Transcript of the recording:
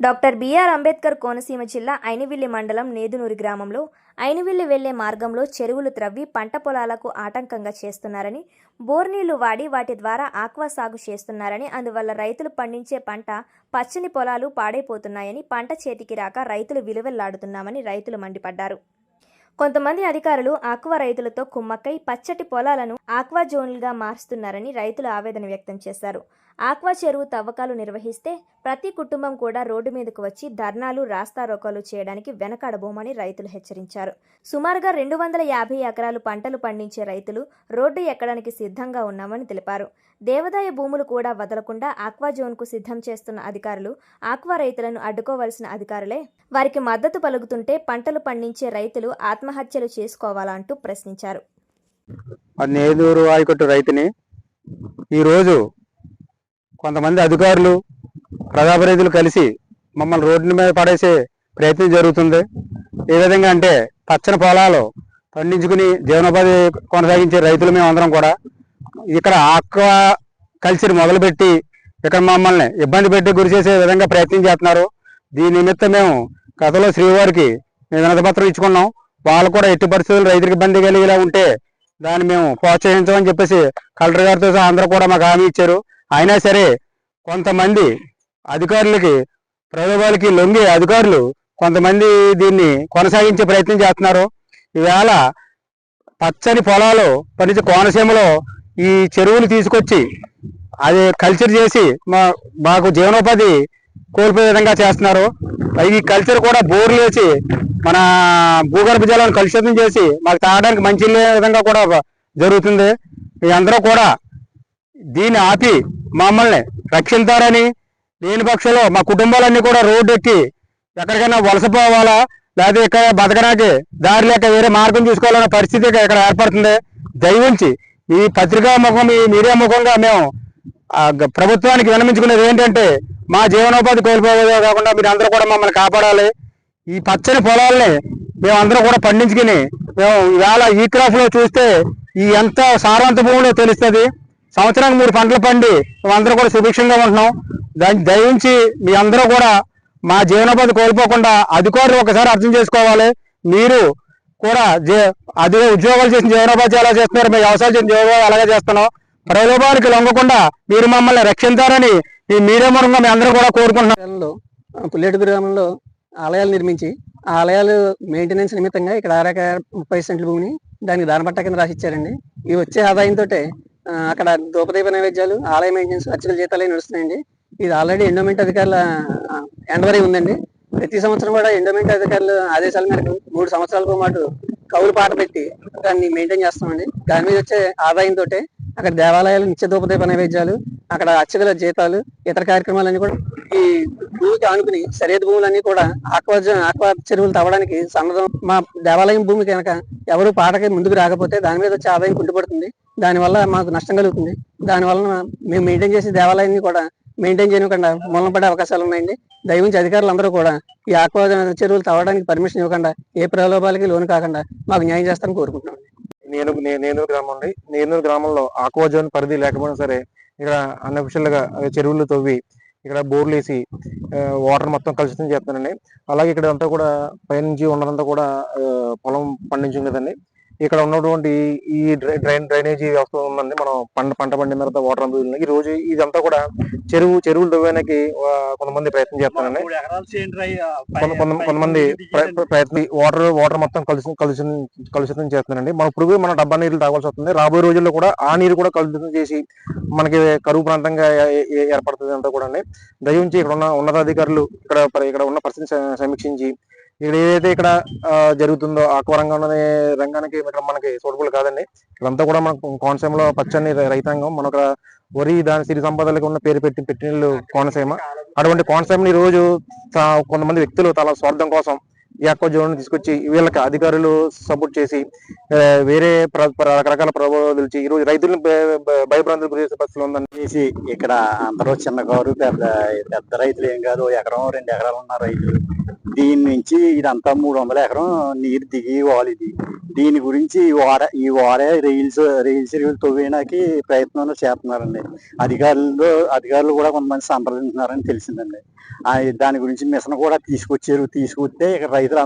Doctor BR Ambedkar Konaseema జిల్లా ఐనివిల్లి మండలం నేదునూరి గ్రామంలో ఐనివిల్లి వెళ్ళే మార్గంలో చెరువులు త్రవ్వి పంట పొలాలకు ఆటంకంగా చేస్తున్నారని బోర్నీళ్ళు వాడి వాటి ద్వారా ఆక్వా సాగు చేస్తున్నారని అందువల్ల రైతులు పండించే పంట పచ్చని పొలాలు పాడైపోతున్నాయని పంట చేతికి రాక రైతులు విలువెల్లాడుతున్నామని రైతులు మండిపడ్డారు. కొంతమంది అధికారులు ఆక్వా రైతులతో కుమ్మక్కై పచ్చటి పొలాలను ఆక్వా జోన్లుగా మారుస్తున్నారని రైతులు ఆవేదన వ్యక్తం చేశారు. ఆక్వా చెరువు తవ్వకాలు నిర్వహిస్తే ప్రతి కుటుంబం కూడా రోడ్డు మీదకు వచ్చి ధర్నాలు రాస్తారోకాలు చేయడానికి వెనకడబోమని రైతులు హెచ్చరించారు. సుమారుగా రెండు వందల యాభై ఎకరాలు పంటలు పండించే రైతులు రోడ్డు ఎక్కడానికి సిద్ధంగా ఉన్నామని తెలిపారు. దేవదాయ భూములు కూడా వదలకుండా ఆక్వా జోన్కు సిద్ధం చేస్తున్న అధికారులు ఆక్వా రైతులను అడ్డుకోవాల్సిన అధికారులే వారికి మద్దతు పలుకుతుంటే పంటలు పండించే రైతులు ఆత్మహత్యలు చేసుకోవాలంటూ ప్రశ్నించారు. నేదూరు ఆయకట్టు రైతుని ఈరోజు కొంతమంది అధికారులు ప్రజాప్రతినిధులు కలిసి మమ్మల్ని రోడ్ల మీద పడేసే ప్రయత్నం జరుగుతుంది. ఏ విధంగా అంటే పచ్చని పొలాలు పండించుకుని జీవనోపాధి కొనసాగించే రైతులు మేము అందరం కూడా ఇక్కడ ఆక్వా కల్చర్ మొదలుపెట్టి ఇక్కడ మమ్మల్ని ఇబ్బంది పెట్టి గురి చేసే విధంగా ప్రయత్నం చేస్తున్నారు. దీని నిమిత్తం మేము గతంలో శ్రీవారికి మేము వినతిపత్రం ఇచ్చుకున్నాం. వాళ్ళు కూడా ఎట్టి పరిస్థితులు రైతులకు ఇబ్బంది కలిగేలా ఉంటే దాన్ని మేము ప్రోత్సహించమని చెప్పేసి కలెక్టర్ గారితో అందరూ కూడా మాకు హామీ ఇచ్చారు. అయినా సరే కొంతమంది అధికారులకి ప్రలోభాలకి లొంగి అధికారులు కొంతమంది దీన్ని కొనసాగించే ప్రయత్నం చేస్తున్నారు. ఈవేళ పచ్చని పొలాలు పండించే కోనసీమలో ఈ చెరువులు తీసుకొచ్చి అది కల్చర్ చేసి మా మాకు జీవనోపాధి కోల్పోయే విధంగా చేస్తున్నారు. ఈ కల్చర్ కూడా బోర్లు వేసి మన భూగర్భ జలాన్ని కలుషితం చేసి మాకు తాగడానికి మంచి విధంగా కూడా జరుగుతుంది. మీ అందరూ కూడా దీన్ని ఆపి మమ్మల్ని రక్షించారని లేని పక్షంలో మా కుటుంబాలన్నీ కూడా రోడ్డు ఎక్కి ఎక్కడికైనా వలసపోవాలా లేదా ఇక్కడ బతకడానికి దారి లేక వేరే మార్గం చూసుకోవాలనే పరిస్థితి ఇక్కడ ఏర్పడుతుంది. దయవుంచి ఈ పత్రికా ముఖం ఈ మీడియా ముఖంగా మేము ప్రభుత్వానికి విన్నమించుకునేది ఏంటంటే మా జీవనోపాధి కోల్పోయేదే కాకుండా మీరు అందరూ కూడా మమ్మల్ని కాపాడాలి. ఈ పచ్చని పొలాల్ని మేము అందరూ కూడా పండించుకుని మేము ఇవాళ ఈ క్రాఫ్లో చూస్తే ఈ ఎంత సారవంత భూమిలో తెలుస్తుంది. సంవత్సరానికి మూడు పంటలు పండి మేమందరూ కూడా సుభిక్షంగా ఉంటున్నాం. దాన్ని దయించి మీ అందరూ కూడా మా జీవనోపాధి కోల్పోకుండా అధికారులు ఒకసారి అర్థం చేసుకోవాలి. మీరు కూడా జే అదే ఉద్యోగాలు చేసిన జీవనోపాధి ఎలా చేస్తున్నారు? మేము వ్యవసాయం చేసిన జీవనోపాధి అలాగే చేస్తున్నాం ప్రలోభానికి లొంగకుండా మీరు మమ్మల్ని రక్షించారని ఈ మీడియా మూలంగా మేము అందరూ కూడా కోరుకుంటున్నాం. పుల్లేటి గ్రామంలో ఆలయాలు నిర్మించి ఆ ఆలయాలు మెయింటెనెన్స్ నిమిత్తంగా ఇక్కడ ఆరాక ముప్పై సెంట్ల భూమిని దానికి దానపట్ట కింద రాసిచ్చారండి. ఈ వచ్చే ఆదాయంతో అక్కడ దూపదీప నైవేద్యాలు ఆలయ మెయింటెనెన్స్ అర్చకుల జీతాలే నడుస్తున్నాయండి. ఇది ఆల్రెడీ ఎండోమెంట్ అధికారుల ఎండవరీ ఉందండి. ప్రతి సంవత్సరం కూడా ఎండోమెంట్ అధికారుల ఆదేశాల మేరకు మూడు సంవత్సరాలకు పాటు కౌలు పాట పెట్టి దాన్ని మెయింటైన్ చేస్తామండి దాని మీద వచ్చే ఆదాయంతో అక్కడ దేవాలయాలు నిత్య దూపదీప నైవేద్యాలు అక్కడ అర్చకుల జీతాలు ఇతర కార్యక్రమాలన్నీ కూడా ఈ భూమికి ఆనుకుని సరిహద్దు భూములన్నీ కూడా ఆక్వా ఆక్వా చెరువులు తవ్వడానికి సన్నదం మా దేవాలయం భూమి కనుక ఎవరు పాటకి ముందుకు రాకపోతే దాని మీద వచ్చే ఆదాయం కుంటుపడుతుంది. దానివల్ల మాకు నష్టం కలుగుతుంది. దానివల్ల మేము మెయింటైన్ చేసే దేవాలయాన్ని కూడా మెయింటైన్ చేయకుండా మూలం పడే అవకాశాలు ఉన్నాయండి. దయవుంచి అధికారులు అందరూ కూడా ఈ ఆక్వా చెరువులు తవ్వడానికి పర్మిషన్ ఇవ్వకుండా ఏ ప్రలోభాలకి లోను కాకుండా మాకు న్యాయం చేస్తారని కోరుకుంటున్నాం. నేను నే- నేనూరు గ్రామం అండి. నేనూరు గ్రామంలో ఆక్వా జోన్ పరిధి లేకపోయినా సరే ఇక్కడ అన్అఫిషియల్గా చెరువులు తవ్వి ఇక్కడ బోర్లు వేసి వాటర్ మొత్తం కలుషితం చేస్తానండి. అలాగే ఇక్కడ అంతా కూడా పైనుంచి ఉన్నదంతా కూడా పొలం పొలం కదండి ఇక్కడ ఉన్నటువంటి ఈ డ్రై- డ్రైన్ డ్రైనేజీ వ్యవస్థ ఉందండి. మనం పంట పంట పండిన తర్వాత వాటర్ వదిలిన ఈ రోజు ఇదంతా కూడా చెరువు చెరువులు తవ్వడానికి కొంతమంది ప్రయత్నం కొంత- కొంతమంది ప్ర- ప్ర- ప్రయత్నం వాటర్ వాటర్ మొత్తం కలుషితం కలుషితం కలుషితం చేస్తున్నారండి. మనం ఇప్పుడు మన డబ్బా నీళ్ళు తాగాల్సి వస్తుంది. రాబోయే రోజుల్లో కూడా ఆ నీరు కూడా కలుషితం చేసి మనకి కరువు ప్రాంతంగా ఏర్పడుతుంది అంతా కూడా అండి. దయించి ఇక్కడ ఉన్న ఉన్నతాధికారులు ఇక్కడ ఇక్కడ ఉన్న పరిస్థితిని సమీక్షించి ఇక్కడ ఏదైతే ఇక్కడ ఆ, జరుగుతుందో ఆక్వా రంగం అనే రంగానికి ఇక్కడ మనకి సూటబుల్ కాదండి. ఇదంతా కూడా మనకు కోనసీమలో పచ్చని రైతాంగం. మనకు వరి దాని సిరి సంపదలకు ఉన్న పేరు పెట్టి పెట్టినీళ్ళు కోనసీమ. అటువంటి కోనసీమని రోజు కొంతమంది వ్యక్తులు చాలా స్వార్థం కోసం ఈ ఆక్వా జోన్ తీసుకొచ్చి వీళ్ళకి అధికారులు సపోర్ట్ చేసి వేరే ప్ర- రకరకాల ప్రభావాలు తెలిసి ఈ రోజు రైతులను భయ- గురి చేసే పరిస్థితులు ఉందని చేసి ఇక్కడ అందరూ చిన్న కారు పెద్ద పెద్ద రైతులు ఏం కాదు ఎకరం రెండు ఎకరాలు ఉన్న రైతులు. దీని నుంచి ఇదంతా మూడు వందల ఎకరం నీరు దిగి వాల్ ఇది. దీని గురించి ఈ వార ఈ వారే రైల్స్ రైల్స్ రైలు తవ్వేయడానికి ప్రయత్నం చేస్తున్నారండి. అధికారులు అధికారులు కూడా కొంతమంది సంప్రదించున్నారని తెలిసిందండి. దాని గురించి మిషన్ కూడా తీసుకొచ్చారు. తీసుకొస్తే ఇక్కడ రైతులు